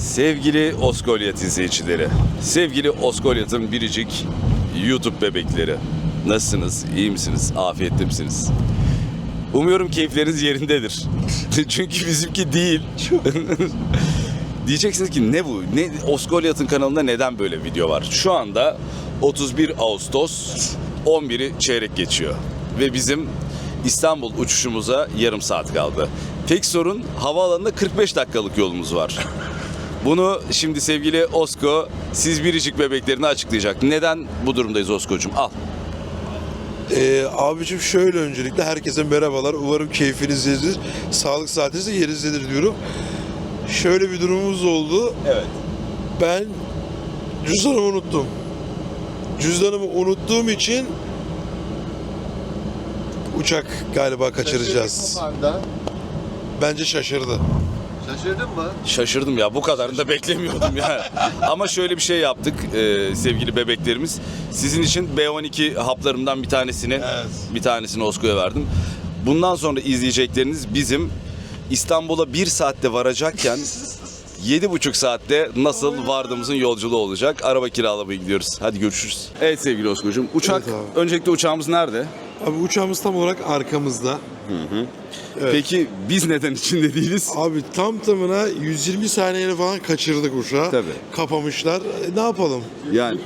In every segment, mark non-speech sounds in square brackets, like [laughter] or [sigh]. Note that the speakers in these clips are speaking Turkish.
Sevgili Oskolyat izleyicileri, sevgili Oskolyat'ın biricik YouTube bebekleri. Nasılsınız? İyi misiniz? Afiyette misiniz? Umuyorum keyifleriniz yerindedir. [laughs] Çünkü bizimki değil. [laughs] Diyeceksiniz ki ne bu? Ne Oskolyat'ın kanalında neden böyle video var? Şu anda 31 Ağustos 11'i çeyrek geçiyor ve bizim İstanbul uçuşumuza yarım saat kaldı. Tek sorun havaalanında 45 dakikalık yolumuz var. Bunu şimdi sevgili Osko siz biricik bebeklerini açıklayacak. Neden bu durumdayız Osko'cum? Al. Ee, abicim şöyle öncelikle herkese merhabalar. Umarım keyfiniz yerindedir. Sağlık saatiniz de yerinizdedir diyorum. Şöyle bir durumumuz oldu. Evet. Ben cüzdanımı unuttum. Cüzdanımı unuttuğum için uçak galiba kaçıracağız. Bence şaşırdı. Şaşırdın mı? Şaşırdım ya bu kadarını da beklemiyordum ya. [laughs] Ama şöyle bir şey yaptık e, sevgili bebeklerimiz. Sizin için B12 haplarımdan bir tanesini Evet. bir tanesini Osko'ya verdim. Bundan sonra izleyecekleriniz bizim İstanbul'a bir saatte varacakken [laughs] yedi buçuk saatte nasıl vardığımızın yolculuğu olacak. Araba kiralamaya gidiyoruz. Hadi görüşürüz. Evet sevgili Osko'cum. Uçak, Evet abi. öncelikle uçağımız nerede? Abi uçağımız tam olarak arkamızda. Evet. Peki biz neden içinde değiliz? Abi tam tamına 120 saniyeni falan kaçırdık uçağı. Tabii. Kapamışlar. E, ne yapalım? Yani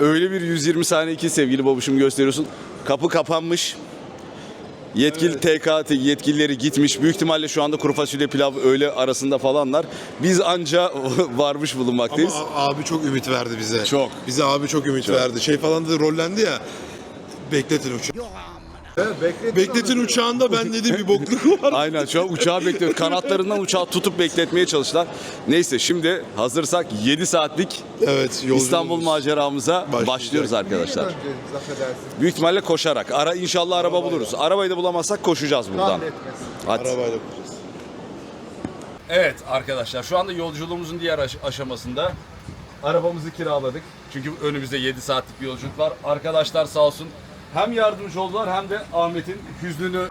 öyle bir 120 saniye ki sevgili babuşum gösteriyorsun. Kapı kapanmış. Yetkili TK yetkilileri gitmiş. Büyük ihtimalle şu anda kuru fasulye pilav öğle arasında falanlar. Biz anca [laughs] varmış bulunmaktayız. Ama abi çok ümit verdi bize. Çok. Bize abi çok ümit verdi. Şey falan da rollendi ya. Bekletin uçağı. Bekletin, Bekletin uçağında ben dedim bir bokluk var. [laughs] Aynen şu an uçağı bekliyor. Kanatlarından uçağı tutup bekletmeye çalıştılar. Neyse şimdi hazırsak 7 saatlik Evet yolculuğumuz. İstanbul maceramıza Başlayacak. başlıyoruz arkadaşlar. Büyük ihtimalle koşarak. Ara inşallah araba buluruz. Arabayı da bulamazsak koşacağız buradan. Hadi. Arabayla bulacağız. Evet arkadaşlar şu anda yolculuğumuzun diğer aş- aşamasında arabamızı kiraladık. Çünkü önümüzde 7 saatlik bir yolculuk var. Arkadaşlar sağ olsun hem yardımcı oldular hem de Ahmet'in hüznünü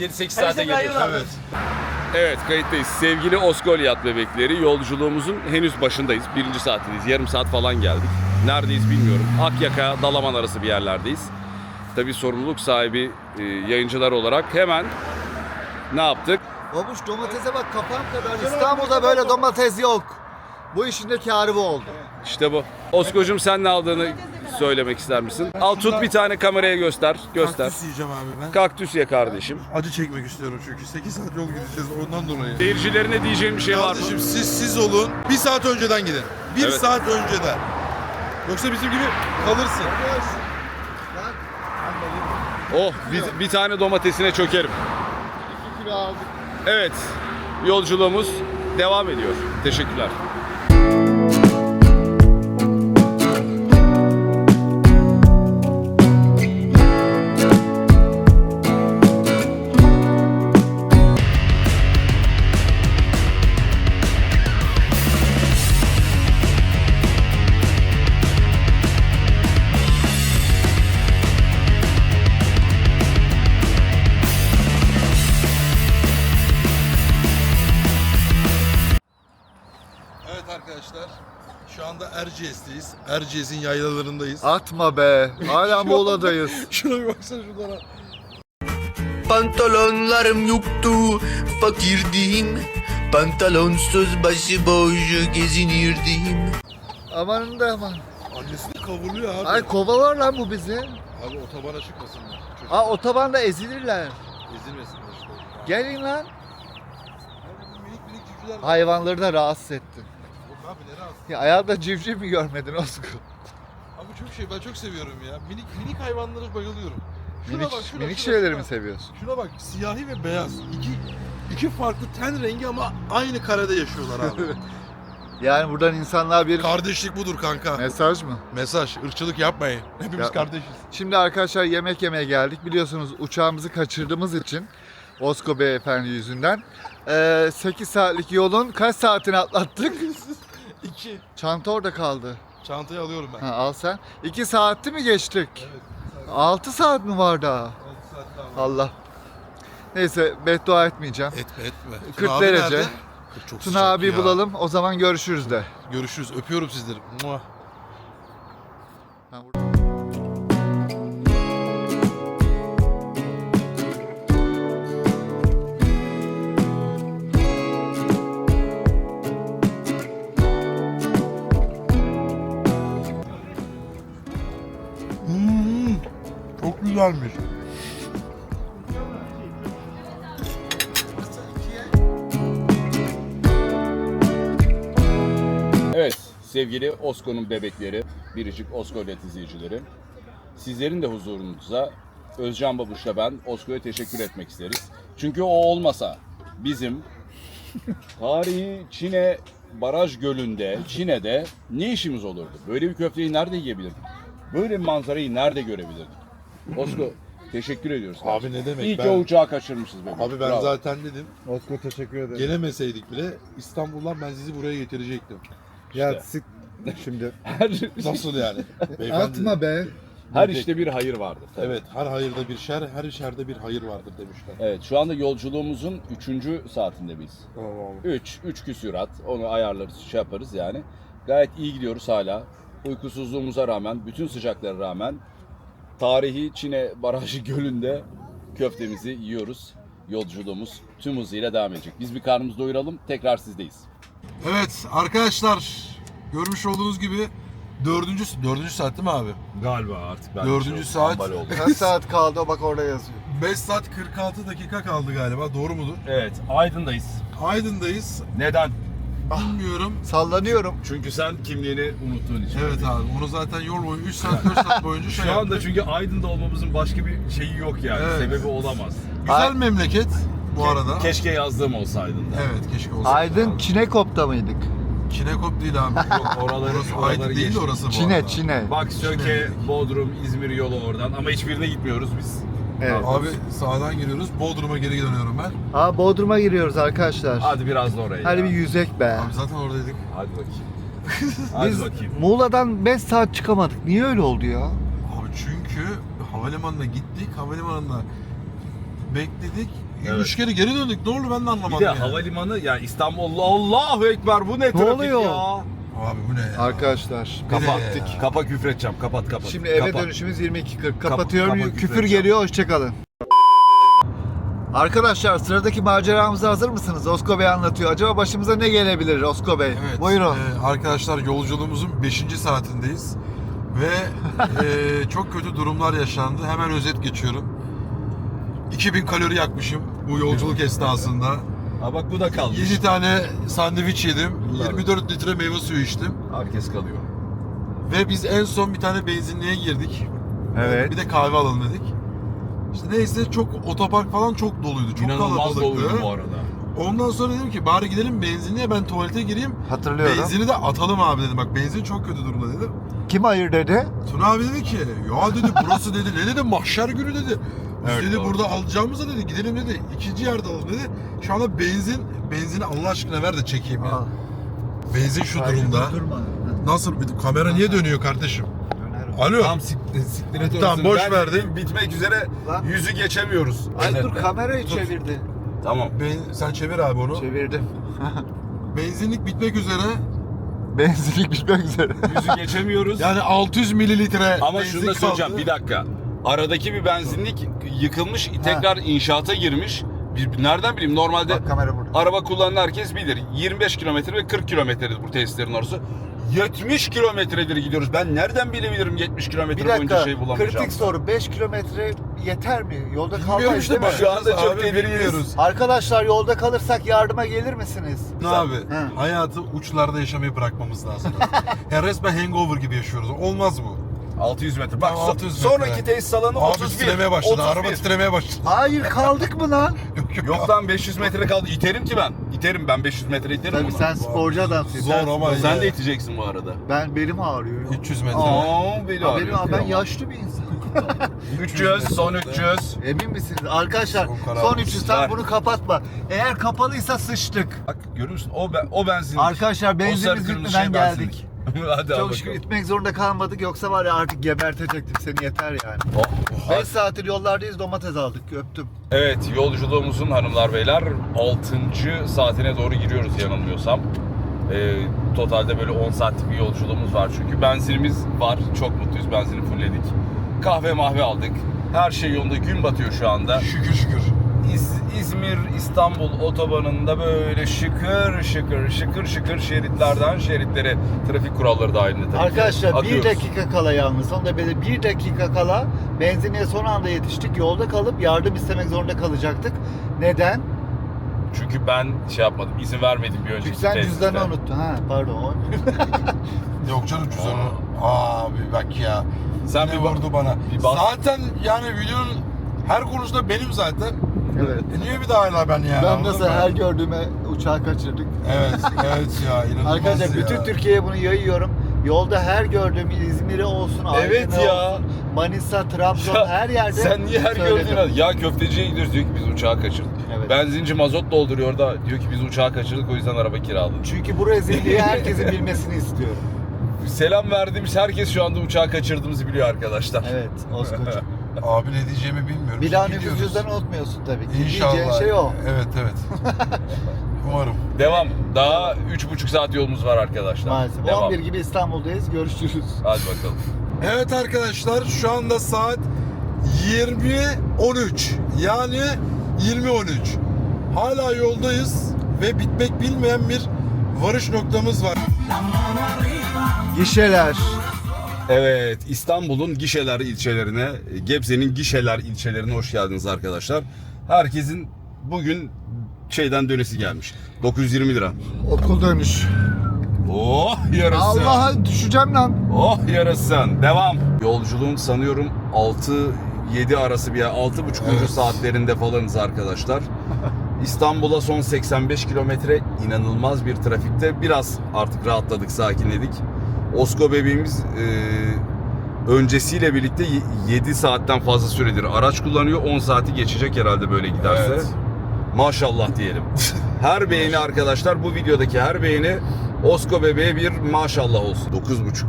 7-8 saate geliyoruz. Evet. Evet kayıttayız. Sevgili Oskolyat bebekleri yolculuğumuzun henüz başındayız. Birinci saatteyiz. Yarım saat falan geldik. Neredeyiz bilmiyorum. Akyaka, Dalaman arası bir yerlerdeyiz. Tabii sorumluluk sahibi e, yayıncılar olarak hemen ne yaptık? Babuş domatese bak kafam kadar. İstanbul'da böyle domates yok. Bu işin de kârı bu oldu. İşte bu. Osko'cum sen ne aldığını söylemek ister misin? Al tut bir tane kameraya göster. Göster. Kaktüs yiyeceğim abi ben. Kaktüs ye kardeşim. Acı çekmek istiyorum çünkü 8 saat yol gideceğiz ondan dolayı. Seyircilerine diyeceğim bir şey var mı? Kardeşim siz siz olun. Bir saat önceden gidin. Bir Evet. saat önceden. Yoksa bizim gibi kalırsın. Oh bir, bir tane domatesine çökerim. 2 kilo aldık. Evet, yolculuğumuz devam ediyor. Teşekkürler. Evet arkadaşlar. Şu anda Erciyes'teyiz. Erciyes'in yaylalarındayız. Atma be. Hala [laughs] Muğla'dayız. Şuna bir baksana şunlara. Pantolonlarım yoktu, fakirdim. Pantalonsuz başıboş gezinirdim. Aman da aman. Annesi de kavurluyor abi. Ay kovalar lan bu bizi. Abi otobana çıkmasınlar. Çocuk Aa otobanda ezilirler. ezilmesinler işte. Gelin lan. Abi bu minik minik civcivler var. Hayvanları da rahatsız ettin. Yok abi ne rahat. Ya ayağında civciv mi görmedin Osko? Abi çok şey ben çok seviyorum ya. Minik minik hayvanlara bayılıyorum. Şuna Minik, bak, şuna, minik şuna, şeyleri şuna. mi seviyorsun? Şuna bak siyahi ve beyaz. İki iki farklı ten rengi ama aynı karede yaşıyorlar abi. [laughs] Yani buradan insanlar bir Kardeşlik budur kanka. mesaj mı? Mesaj, ırkçılık yapmayın. Hepimiz Ya- kardeşiz. Şimdi arkadaşlar yemek yemeye geldik. Biliyorsunuz uçağımızı kaçırdığımız için Osko Beyefendi yüzünden. Ee, 8 saatlik yolun kaç saatini atlattık? [laughs] İki. Çanta orada kaldı. Çantayı alıyorum ben. Ha, al sen. 2 saatti mi geçtik? 6 saat mi var daha? Allah. Neyse beddua etmeyeceğim. Etme etme. 40 Tuna derece. nerede? Çok Tuna abi ya. bulalım o zaman görüşürüz de. Görüşürüz. Öpüyorum sizleri. Mua. Güzelmiş. Evet sevgili Osko'nun bebekleri, biricik Osko'let izleyicileri. Sizlerin de huzurunuza Özcan Babuş'la ben Osko'ya teşekkür etmek isteriz. Çünkü o olmasa bizim tarihi Çin'e baraj gölünde, Çin'de ne işimiz olurdu? Böyle bir köfteyi nerede yiyebilirdik? Böyle bir manzarayı nerede görebilirdik? Osko teşekkür ediyoruz. Abi ne demek, İyi ki ben- o uçağı kaçırmışız bebek. Abi ben Bravo. zaten dedim. Osko teşekkür ederim. Gelemeseydik bile İstanbul'dan ben sizi buraya getirecektim. Ya sik şimdi. [laughs] her, Nasıl yani? Beyefendi. Atma be. her işte bir hayır vardır. tabii. Evet, her hayırda bir şer, her şerde bir hayır vardır demişler. Evet şu anda yolculuğumuzun 3. saatinde biz. Tamam abi. 3, 3 küsürat. Onu ayarlarız, şey yaparız yani. Gayet iyi gidiyoruz hala. Uykusuzluğumuza rağmen, bütün sıcaklara rağmen tarihi Çin'e barajı [laughs] gölünde köftemizi yiyoruz. Yolculuğumuz tüm hızıyla devam edecek. Biz bir karnımızı doyuralım, tekrar sizdeyiz. Evet arkadaşlar, görmüş olduğunuz gibi dördüncü, dördüncü saat değil mi abi? Galiba artık ben Dördüncü şey saat. oldu. Kaç saat kaldı bak orada yazıyor. 5 saat 46 dakika kaldı galiba, doğru mudur? Evet, Aydın'dayız. Aydın'dayız, Neden? Bilmiyorum. Sallanıyorum. Çünkü sen kimliğini unuttuğun için. Evet abi, onu zaten yol boyu 3 saat 4 saat boyunca şey Şu anda çünkü Aydın'da olmamızın başka bir şeyi yok yani. Evet. Sebebi olamaz. Güzel Ay- memleket bu arada. Keşke yazdığım olsa Aydın'da. Evet, keşke olsa. Aydın Çinekop'ta mıydık? Kinekop değil abi. [laughs] Yok oraları, Orası oraları Aydın değil de orası bu Çine, arada. Çine. Bak Söke, Bodrum, İzmir yolu oradan ama hiçbirine gitmiyoruz biz. Evet. Abi sağdan giriyoruz, Bodrum'a geri dönüyorum ben. Aa Bodrum'a giriyoruz arkadaşlar. Hadi biraz da oraya. Hadi ya. bir yüzek be. Abi zaten oradaydık. Hadi bakayım. [laughs] Hadi Biz bakayım. Muğla'dan 5 saat çıkamadık. Niye öyle oldu ya? Abi çünkü havalimanına gittik, havalimanında bekledik. Evet. Üç kere geri döndük. Ne oldu ben de Bir anlamadım de yani. havalimanı yani İstanbul'da Allahu Ekber bu ne, trafik oluyor? ya. Abi bu ne ya? Arkadaşlar Bir de Kapattık. ya. Kapa küfredeceğim. Kapat kapat. şimdi eve Kapat. dönüşümüz 22.40. Kapatıyorum. kapa, küfür küfür geliyor. Hoşçakalın. Arkadaşlar sıradaki maceramıza hazır mısınız? Osko Bey anlatıyor. Acaba başımıza ne gelebilir Osko Bey? Evet. Buyurun. e, arkadaşlar yolculuğumuzun 5. saatindeyiz. Ve e, [laughs] çok kötü durumlar yaşandı. Hemen özet geçiyorum. 2000 kalori yakmışım bu yolculuk esnasında. Ha bak bu da kalmış. 7 tane sandviç yedim. Da. 24 litre meyve suyu içtim. Herkes kalıyor. Ve biz en son bir tane benzinliğe girdik. Evet. Bir de kahve alalım dedik. İşte neyse çok otopark falan çok doluydu. Çok İnanılmaz doluydu bu arada. Ondan sonra dedim ki bari gidelim benzinliğe ben tuvalete gireyim. Hatırlıyorum. Benzini de atalım abi dedim. Bak benzin çok kötü durumda dedim. Kim hayır dedi? Tuna abi dedi ki ya dedi burası dedi ne dedi mahşer günü dedi. Biz Evet, dedi doğru. burada alacağımıza dedi gidelim dedi ikinci yerde alalım dedi. Şu anda benzin benzini Allah aşkına ver de çekeyim ya. Benzin şu Hayır, durumda. Nasıl bir kamera niye dönüyor kardeşim? Alo. Tam siktir, siktir et Tamam, boş Ben verdim. Bitmek üzere Lan. yüzü geçemiyoruz. Ay dur kamerayı çevirdi. Tamam. Ben, sen çevir abi onu. Çevirdim. [laughs] Benzinlik bitmek üzere. Benzinlik bitmek üzere. Yüzü geçemiyoruz. Yani 600 mililitre Ama benzin şunu da söyleyeceğim kaldı. bir dakika. Aradaki bir benzinlik yıkılmış, tekrar inşaata girmiş. Bir, nereden bileyim normalde Bak kamera burada. araba kullanan herkes bilir. 25 kilometre ve 40 kilometredir bu tesislerin arası. 70 kilometredir gidiyoruz. Ben nereden bilebilirim 70 kilometre Bir boyunca dakika. şey bulamayacağım. kritik soru. 5 kilometre yeter mi? Yolda Bilmiyorum kalmayız işte değil mi? bak Şu anda çok tedirginiz. Arkadaşlar yolda kalırsak yardıma gelir misiniz? Ne abi? Hı. Hayatı uçlarda yaşamayı bırakmamız lazım. [laughs] ya resmen hangover gibi yaşıyoruz. Olmaz bu. 600 metre. Bak Tamam, so- 600 metre. sonraki tesis alanı Abi 31. titremeye başladı. 31. Araba titremeye başladı. Hayır kaldık mı lan? [laughs] Yok yok. Yok lan 500 metre kaldı. İterim ki ben. İterim ben 500 metre iterim Tabii bunu. sen sporcu adamsın. Zor sen- ama Sen ya. de iteceksin bu arada. Ben belim ağrıyor. 300 metre. Aa, beni Ya ağrıyor. benim, ben yaşlı bir insanım. 300, [laughs] son 300. Emin misiniz? Arkadaşlar Son karar son mısın? 300 sen bunu kapatma. Eğer kapalıysa sıçtık. Bak görüyor musun? O, ben, o benzin. Arkadaşlar O benzinimiz sarı kırmızı bitmeden şey geldik. benzinlik. [laughs] Hadi Çok şükür gitmek zorunda kalmadık yoksa var ya artık gebertecektim seni yeter yani. Oh, 5 saattir yollardayız domates aldık öptüm. Evet yolculuğumuzun hanımlar beyler 6. saatine doğru giriyoruz yanılmıyorsam. Ee, totalde böyle 10 saatlik bir yolculuğumuz var çünkü benzinimiz var. Çok mutluyuz benzini fullledik. Kahve mahve aldık. Her şey yolunda gün batıyor şu anda. Şükür şükür. İz- İzmir İstanbul otobanında böyle şıkır şıkır şıkır şıkır şeritlerden şeritlere trafik kuralları dahilinde tabii ki Arkadaşlar bir dakika kala yalnız. Onu da böyle bir dakika kala benzinliğe son anda yetiştik. Yolda kalıp yardım istemek zorunda kalacaktık. Neden? Çünkü ben şey yapmadım izin vermedim bir önceki Çünkü sen tesiste. cüzdanı unuttun. Ha pardon. [laughs] Yok canım cüzdanı. Abi bak ya. Sen ne bir bak- vurdu bana. bir bas. Zaten yani videonun her konusunda benim zaten. Evet. E niye bir daha hala ben ya? Ben mı? her gördüğüme uçağı kaçırdık. Evet, evet ya [laughs] inanılmaz Arkadaşlar ya. bütün Türkiye'ye bunu yayıyorum. Yolda her gördüğüm İzmir'e olsun, Evet Aydın'a ya. olsun, Manisa, Trabzon Ya, her yerde Sen niye her söyledim. gördüğün ya köfteciye gidiyoruz diyor ki biz uçağı kaçırdık. Evet. Benzinci mazot dolduruyor da diyor ki biz uçağı kaçırdık o yüzden araba kiraladık. Çünkü bu rezilliği [laughs] herkesin bilmesini istiyorum. Selam verdiğimiz herkes şu anda uçağı kaçırdığımızı biliyor arkadaşlar. Evet, [laughs] Oskoç. Abi ne diyeceğimi bilmiyorum. Nüfus gidiyoruz. cüzdanı unutmuyorsun tabii ki. İnşallah. Şey o. Evet evet. [laughs] Umarım. Devam. Daha 3,5 saat yolumuz var arkadaşlar. Maalesef. Devam. 11 gibi İstanbul'dayız. Görüşürüz. Hadi bakalım. Evet arkadaşlar şu anda saat 20.13 yani 20.13 hala yoldayız ve bitmek bilmeyen bir varış noktamız var. Gişeler. Evet, İstanbul'un Gişeler ilçelerine, Gebze'nin Gişeler ilçelerine hoş geldiniz arkadaşlar. Herkesin bugün şeyden dönesi gelmiş. 920 lira. Okul dönüş. Oh yarasın. Allah'a düşeceğim lan. Oh yarasın. Devam. Yolculuğun sanıyorum 6-7 arası bir yer. 6,5. Evet. saatlerinde falanız arkadaşlar. İstanbul'a son 85 kilometre inanılmaz bir trafikte. Biraz artık rahatladık, sakinledik. Osko bebeğimiz e, öncesiyle birlikte 7 saatten fazla süredir araç kullanıyor. 10 saati geçecek herhalde böyle giderse. Evet. Maşallah diyelim. [laughs] Her beğeni arkadaşlar bu videodaki her beğeni Osko bebeğe bir maşallah olsun. 9.5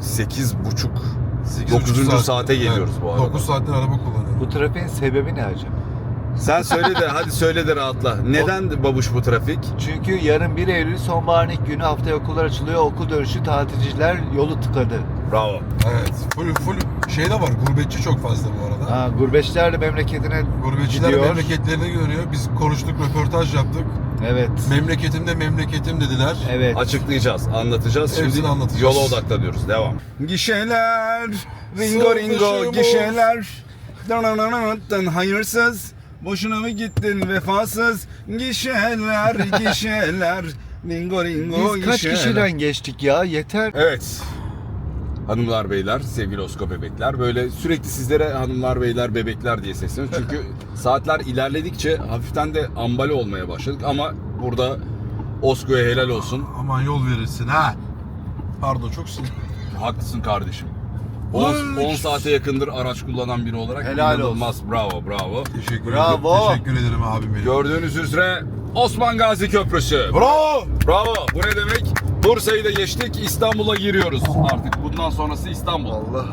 8.5 9. saate geliyoruz bu arada. 9 saattir araba kullanıyorum. Bu trafiğin sebebi ne acaba? Sen söyle de hadi söyle de rahatla. Neden babuş bu trafik? Çünkü yarın 1 Eylül sonbaharın ilk günü haftaya okullar açılıyor. Okul dönüşü tatilciler yolu tıkadı. Bravo. Evet. Full full şey de var. Gurbetçi çok fazla bu arada. Ha, gurbetçiler de memleketine Gurbetçiler gidiyor. memleketlerine dönüyor. Biz konuştuk, röportaj yaptık. Evet. Memleketimde memleketim dediler. Evet. Açıklayacağız, anlatacağız. Hepsini Şimdi anlatacağız. yola odaklanıyoruz. Devam. Gişeler, ringo ringo Sarhoşum gişeler. Danananatan, Hayırsız, boşuna mı gittin vefasız? Gişeler, [laughs] gişeler, ringo ringo Biz kaç gişeler. kişiden geçtik ya? Yeter. Evet. Hanımlar beyler, sevgili Osko bebekler. Böyle sürekli sizlere hanımlar beyler bebekler diye sesleniyoruz. [laughs] Çünkü saatler ilerledikçe hafiften de ambale olmaya başladık. Ama burada Osko'ya helal olsun. Aman yol verirsin ha. Pardon çok sinir. Haklısın kardeşim. 10, 10 saate yakındır araç kullanan biri olarak Helal inanılmaz. Bravo, bravo. Teşekkür Bravo. ederim. Teşekkür ederim abim benim. Gördüğünüz üzere Osman Gazi Köprüsü. Bravo. Bravo. Bu ne demek? Bursa'yı da geçtik. İstanbul'a giriyoruz artık. Bundan sonrası İstanbul. Allah.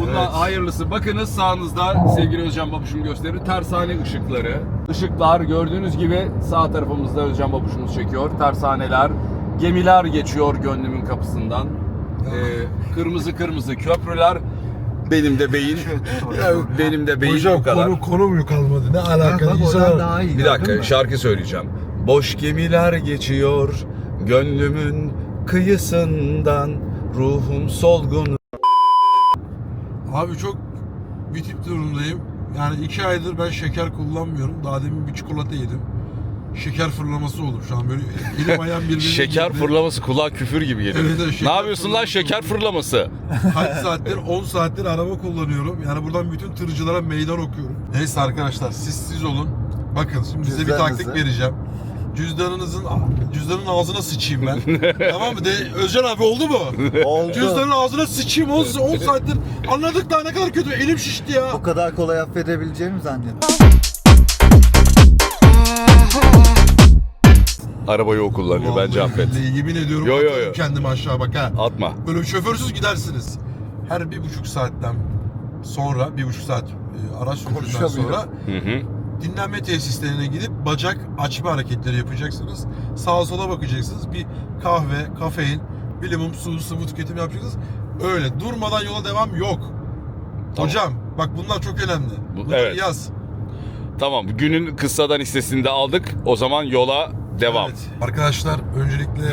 Bundan Evet. hayırlısı. Bakınız sağınızda sevgili Özcan Babuş'um gösterir. Tersane ışıkları. Işıklar gördüğünüz gibi sağ tarafımızda Özcan Babuş'umuz çekiyor. Tersaneler. Gemiler geçiyor gönlümün kapısından. Ee, kırmızı kırmızı köprüler. Benim de beyin. benim de beyin Hocam bu kadar. konu, konu mu kalmadı? Ne alaka? Bak İnsan- oradan daha iyi. Bir dakika şarkı söyleyeceğim. Boş gemiler geçiyor gönlümün kıyısından ruhum solgun. Abi çok bitip durumdayım. Yani iki aydır ben şeker kullanmıyorum. Daha demin bir çikolata yedim. Şeker fırlaması olur şu an böyle elim ayağım [laughs] birbirine Şeker girdi. fırlaması kulağa küfür gibi geliyor. Evet, evet, ne yapıyorsun lan fırlaması. şeker fırlaması? Kaç saattir? 10 saattir araba kullanıyorum. Yani buradan bütün tırcılara meydan okuyorum. Neyse arkadaşlar siz siz olun. Bakın şimdi size bir Cüzdanınızı. taktik vereceğim. Cüzdanınızın cüzdanın ağzına sıçayım ben. [laughs] tamam mı? De, Özcan abi oldu mu? Oldu. Cüzdanın ağzına sıçayım 10, 10 saattir. Anladık daha ne kadar kötü. Elim şişti ya. Bu kadar kolay affedebileceğimi zannettim. Arabayı o kullanıyor bence affet. billahi Yemin ediyorum Yo, yo, atarım yo. kendimi aşağı bak ha. Atma. Böyle şoförsüz gidersiniz. Her bir buçuk saatten sonra, bir buçuk saat e, araç sürüşünden Konuşamıyor. sonra Hı hı. dinlenme tesislerine gidip bacak açma hareketleri yapacaksınız. Sağa sola bakacaksınız. Bir kahve, kafein, bilimum su, sıvı tüketim yapacaksınız. Öyle durmadan yola devam yok. Tamam. Hocam bak bunlar çok önemli. Bu- Bunları evet. yaz. Tamam günün kıssadan hissesini de aldık. O zaman yola devam. Evet. Arkadaşlar öncelikle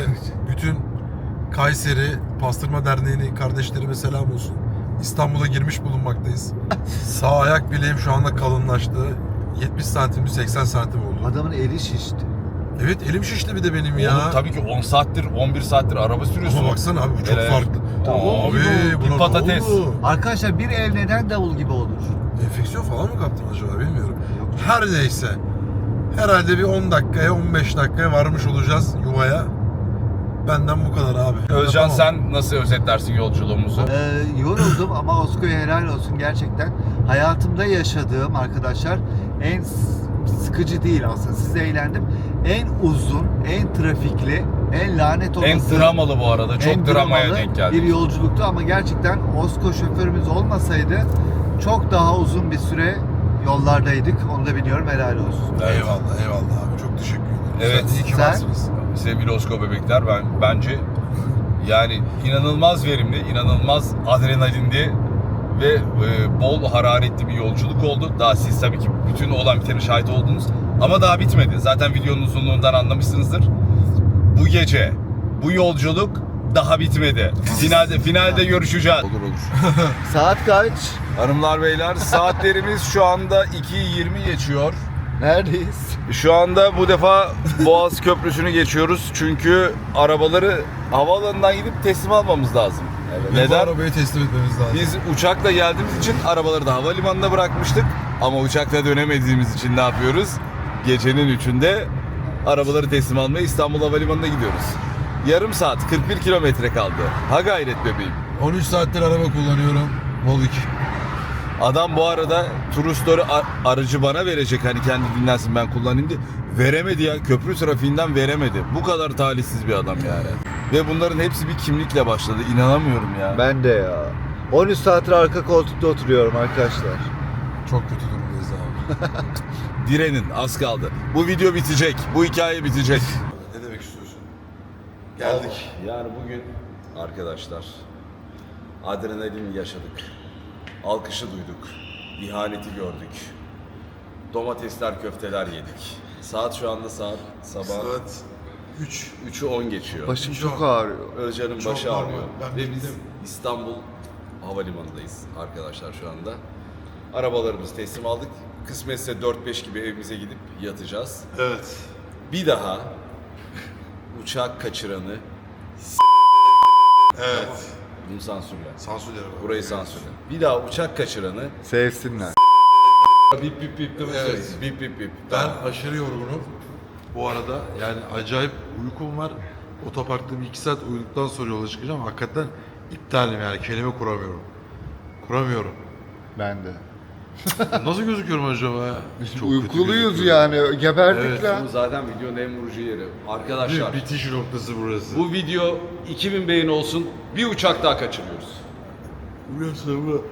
bütün Kayseri Pastırma Derneği'nin kardeşlerime selam olsun. İstanbul'a girmiş bulunmaktayız. [laughs] Sağ ayak bileğim şu anda kalınlaştı. 70 santim 80 santim oldu. Adamın eli şişti. Evet elim şişti bir de benim ya. Oğlum tabii ki 10 saattir 11 saattir araba sürüyorsun. Ama baksana abi bu çok Evet. farklı. Tamam. Abi Bir buna ne patates. oldu? Arkadaşlar bir el neden davul gibi olur? Enfeksiyon falan mı kaptın acaba bilmiyorum. Her neyse. Herhalde bir 10 dakikaya 15 dakikaya varmış olacağız yuvaya. Benden bu kadar abi. Özcan Tamam. sen nasıl özetlersin yolculuğumuzu? Ee, yoruldum ama Osko'ya helal olsun gerçekten. Hayatımda yaşadığım arkadaşlar en s- sıkıcı değil aslında. Siz eğlendim. En uzun, en trafikli, en lanet olası. En dramalı bu arada. Çok en dramaya dramalı denk geldik. Bir yolculuktu ama gerçekten Osko şoförümüz olmasaydı çok daha uzun bir süre yollardaydık. Onu da biliyorum helal olsun. Eyvallah eyvallah abi çok teşekkür ederim. Evet. Sen iyi ki Sen? varsınız. Sevgili Osko bebekler ben bence yani inanılmaz verimli, inanılmaz adrenalindi ve e, bol hararetli bir yolculuk oldu. Daha siz tabii ki bütün olan bitene şahit oldunuz. Ama daha bitmedi. Zaten videonun uzunluğundan anlamışsınızdır. Bu gece bu yolculuk daha bitmedi. Finalde finalde görüşeceğiz. Olur olur. [laughs] Saat kaç? Hanımlar beyler saatlerimiz şu anda 2.20 geçiyor. Neredeyiz? Şu anda bu defa Boğaz Köprüsü'nü geçiyoruz. Çünkü arabaları havaalanından gidip teslim almamız lazım. Ve bu Neden? arabayı teslim etmemiz lazım. Biz uçakla geldiğimiz için arabaları da havalimanında bırakmıştık. Ama uçakla dönemediğimiz için ne yapıyoruz? Gecenin üçünde arabaları teslim almaya İstanbul Havalimanı'na gidiyoruz. Yarım saat, 41 kilometre kaldı. Ha gayret bebeğim. 13 saattir araba kullanıyorum. Volvik. Adam bu arada turistleri aracı bana verecek hani kendi dinlensin ben kullanayım diye. Veremedi ya köprü trafiğinden veremedi. Bu kadar talihsiz bir adam yani. Ve bunların hepsi bir kimlikle başladı. İnanamıyorum ya. Ben de ya. 13 saattir arka koltukta oturuyorum arkadaşlar. Çok kötü durumdayız abi. [laughs] Direnin az kaldı. Bu video bitecek. Bu hikaye bitecek. Geldik. Yani bugün arkadaşlar adrenalin yaşadık. Alkışı duyduk. İhaneti gördük. Domatesler, köfteler yedik. Saat şu anda saat sabah Saat 3. 3'ü 10 geçiyor. Başım Çok- çok ağrıyor. Özcan'ın Çok başı normal. ağrıyor. Ben Ve biz. İstanbul Havalimanı'ndayız arkadaşlar şu anda. Arabalarımızı teslim aldık. Kısmetse 4-5 gibi evimize gidip yatacağız. Evet. Bir daha uçak kaçıranı Evet. bunu sansürle. Sansürler. Burayı sansürle. Bir daha uçak kaçıranı Sevsinler. bip bip bip değil mi? Evet. Bip bip bip. Ben Tamam. aşırı yorgunum. Bu arada yani acayip uykum var. Otoparkta bir iki saat uyuduktan sonra yola çıkacağım. Hakikaten iptalim yani kelime kuramıyorum. Kuramıyorum. Ben de. [laughs] Nasıl gözüküyorum acaba ya? Çok Uykuluyuz gözüküyorum. yani. Geberdik Evet, lan. Bu zaten videonun en vurucu yeri. Arkadaşlar Bir bitiş noktası burası. bu video 2000 beğeni olsun. Bir uçak daha kaçırıyoruz. Burası bu.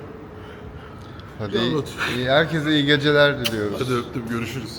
Hadi iyi, iyi- herkese iyi geceler diliyoruz. Hadi öptüm görüşürüz.